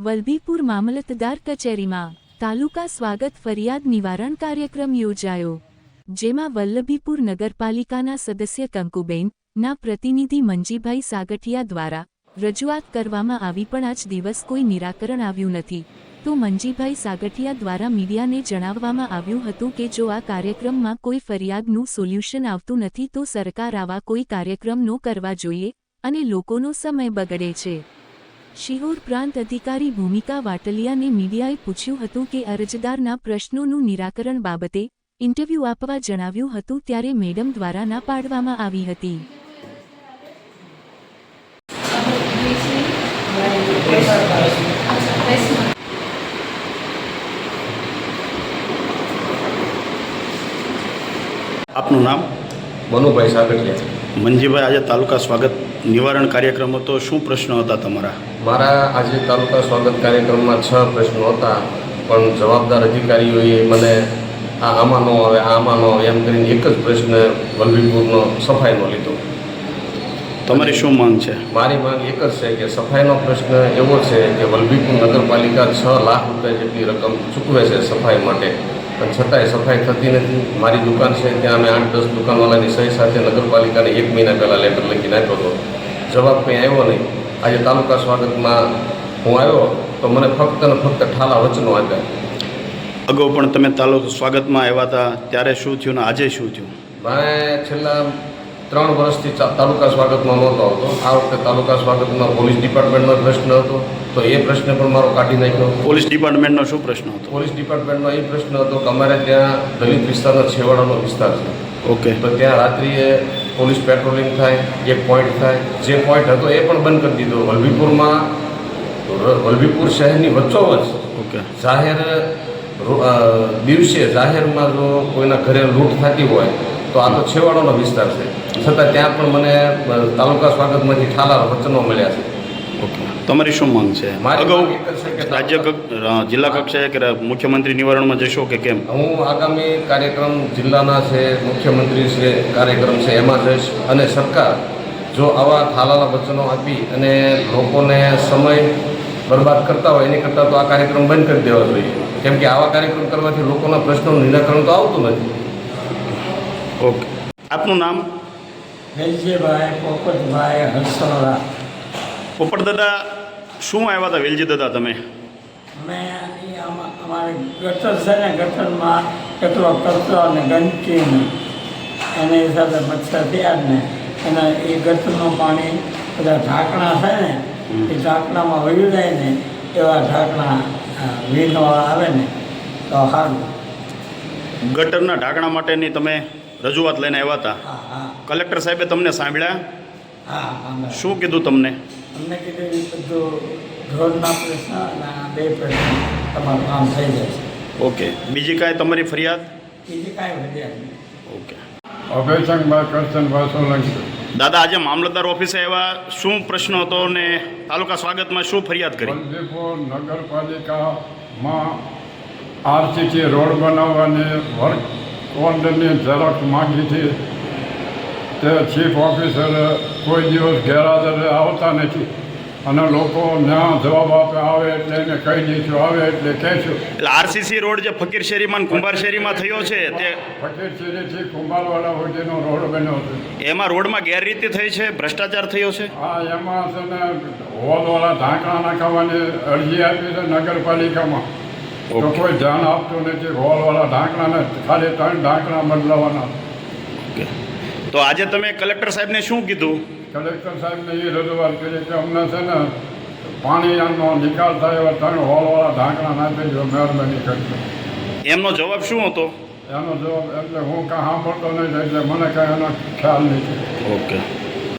વલભીપુર મામલતદાર કચેરીમાં તાલુકા સ્વાગત ફરિયાદ નિવારણ કાર્યક્રમ યોજાયો, જેમાં વલ્લભીપુર નગરપાલિકાના સદસ્ય કંકુબેન ના પ્રતિનિધિ મંજીભાઈ સાગઠિયા દ્વારા રજૂઆત કરવામાં આવી પણ આજ દિવસ કોઈ નિરાકરણ આવ્યું નથી. તો મંજીભાઈ સાગઠિયા દ્વારા મીડિયાને જણાવવામાં આવ્યું હતું કે જો આ કાર્યક્રમમાં કોઈ ફરિયાદનું સોલ્યુશન આવતું નથી તો સરકાર આવા કોઈ કાર્યક્રમ ન કરવા જોઈએ અને લોકોનો સમય બગડે છે. શિહોર પ્રાંત અધિકારી ભૂમિકા વાટલિયાને મીડિયાએ પૂછ્યું હતું કે અરજદારના પ્રશ્નોનું નિરાકરણ બાબતે ઇન્ટરવ્યૂ આપવા જણાવ્યું હતું ત્યારે મેડમ દ્વારા ના પાડવામાં આવી હતી. આપનું નામ? મનુભાઈ સાગઠિયા મંજીભાઈ આજે તાલુકા સ્વાગત નિવારણ કાર્યક્રમ હતો શું પ્રશ્નો હતા તમારા? મારા આજે તાલુકા સ્વાગત કાર્યક્રમમાં છ પ્રશ્નો હતા પણ જવાબદાર અધિકારીઓએ મને આ આમાં ન આવે આમાં ન આવે એમ કરીને એક જ પ્રશ્ન વલભીપુરનો સફાઈનો લીધો. તમારી શું માંગ છે? મારી માંગ એક જ છે કે સફાઈનો પ્રશ્ન એવો છે કે વલભીપુર નગરપાલિકા છ લાખ રૂપિયા જેટલી રકમ ચૂકવે છે સફાઈ માટે. પણ છતાંય સફાઈ થતી નથી. મારી દુકાન છે ત્યાં અમે આઠ દસ દુકાનવાળાની સહી સાથે નગરપાલિકાને એક મહિના પહેલાં લેટર લખીને આપ્યો હતો. જવાબ કંઈ આવ્યો નહીં. આજે તાલુકા સ્વાગતમાં હું આવ્યો તો મને ફક્ત ને ફક્ત ઠાલા વચનો આપ્યા. અગાઉ પણ તમે તાલુકા સ્વાગતમાં આવ્યા હતા ત્યારે શું થયું ને આજે શું થયું? મારે છેલ્લા ત્રણ વર્ષથી તાલુકા સ્વાગતમાં નહોતો આવતો. આ વખતે તાલુકા સ્વાગતમાં પોલીસ ડિપાર્ટમેન્ટનો પ્રશ્ન હતો તો એ પ્રશ્ન પણ મારો કાઢી નાખ્યો. પોલીસ ડિપાર્ટમેન્ટનો શું પ્રશ્ન હતો? પોલીસ ડિપાર્ટમેન્ટનો એ પ્રશ્ન હતો કે અમારે ત્યાં દલિત વિસ્તારનો છેવાડાનો વિસ્તાર છે. ઓકે. તો ત્યાં રાત્રિએ પોલીસ પેટ્રોલિંગ થાય એક પોઈન્ટ થાય. જે પોઈન્ટ હતો એ પણ બંધ કરી દીધો. વલભીપુરમાં વલભીપુર શહેરની વચ્ચોવચ્ચ ઓકે. જાહેર દિવસે જાહેરમાં જો કોઈના ઘરે લૂંટ થતી હોય તો આ તો છેવાડાનો વિસ્તાર છે. છતાં ત્યાં પણ મને તાલુકા સ્વાગતમાંથી ઠાલા વચનો મળ્યા છે. ઓકે તમારી શું માંગ છે? મારી અગાઉ માંગ છે કે રાજ્ય કક્ષ- જિલ્લા કક્ષાએ કે મુખ્યમંત્રી નિવારણમાં જશો કે કેમ? હું આગામી કાર્યક્રમ જિલ્લાના છે મુખ્યમંત્રી છે કાર્યક્રમ છે એમાં જઈશ. અને સરકાર જો આવા થાલાલા વચનો આપી અને લોકોને સમય બરબાદ કરતા હોય એની કરતાં તો આ કાર્યક્રમ બંધ કરી દેવા જોઈએ. કેમ કે આવા કાર્યક્રમ કરવાથી લોકોના પ્રશ્નોનું નિરાકરણ તો આવતું નથી. ઓકે આપનું નામ? વેલજીભાઈ પોપટભાઈ હરસોરા પોપટ દાદા શું આવ્યા હતા વેલજી દાદા તમે? અમે અમારે ગટર છે ને ગટરમાં કેટલો કચરો અને ગંદકી એને હિસાબે મચ્છર થયા ને. એના એ ગટરનું પાણી બધા ઢાંકણા છે ને એ ઢાંકણામાં વહી જાય ને એવા ઢાંકણા વીણવાળા આવે ને તો સારું ગટરના ઢાંકણા માટેની તમે રજૂઆત લઈને આવ્યા હતા? કલેક્ટર સાહેબે તમને સાંભળ્યા? હા શું કીધું તમને? અમને કીધું એ બધું રોડના પ્રશ્ન અને આ બે પ્રશ્ન તમારું કામ થઈ જશે ઓકે. બીજી કાંઈ તમારી ફરિયાદ? બીજી કાંઈ ફરિયાદ નહીં. ઓકે. અભયશંકભાઈ કરશનભાઈ સોલંકી દાદા આજે મામલતદાર ઓફિસે આવ્યા શું પ્રશ્ન હતો ને તાલુકા સ્વાગતમાં શું ફરિયાદ કરી? વલભીપુર નગરપાલિકામાં આરસીસી રોડ બનાવવાની વર્ક ઓર્ડરની ઝેરોક્ષ માગી હતી તે ચીફ ઓફિસર કોઈ દિવસ ગેરહાજર આવતા નથી. અને લોકો ના જવાબ આપે આવે એટલે એને કહી દઈશું આવે એટલે કહેશું એટલે આરસીસી રોડ જે ફકીર શેરીમાં કુંભાર શેરીમાં થયો છે તે ફકીર શેરીથી કુંભારવાડા સુધીનો રોડ બન્યો છે. એમાં રોડમાં ગેરરીતિ થઈ છે ભ્રષ્ટાચાર થયો છે? આ એમાં છે ને હોલવાળા ઢાંકણા નાખવાની અરજી આપી છે નગરપાલિકામાં. તો કોઈ ધ્યાન આપતું નથી હોલવાળા ઢાંકણાને ખાલી ત્રણ ઢાંકણા બદલાવાના. તો આજે તમે કલેક્ટર સાહેબને શું કીધું? કલેક્ટર સાહેબને એ રજૂઆત કરી કે અમને છે ને પાણીનો નિકાલ થાય એવા ત્રણ હોલવાળા ઢાંકણા નાખી દો મહેરબાની કરજો એમનો જવાબ શું હતો? એનો જવાબ એટલે હું કાંઈ સાંભળતો નહીં એટલે મને કાંઈ એનો ખ્યાલ નથી ઓકે.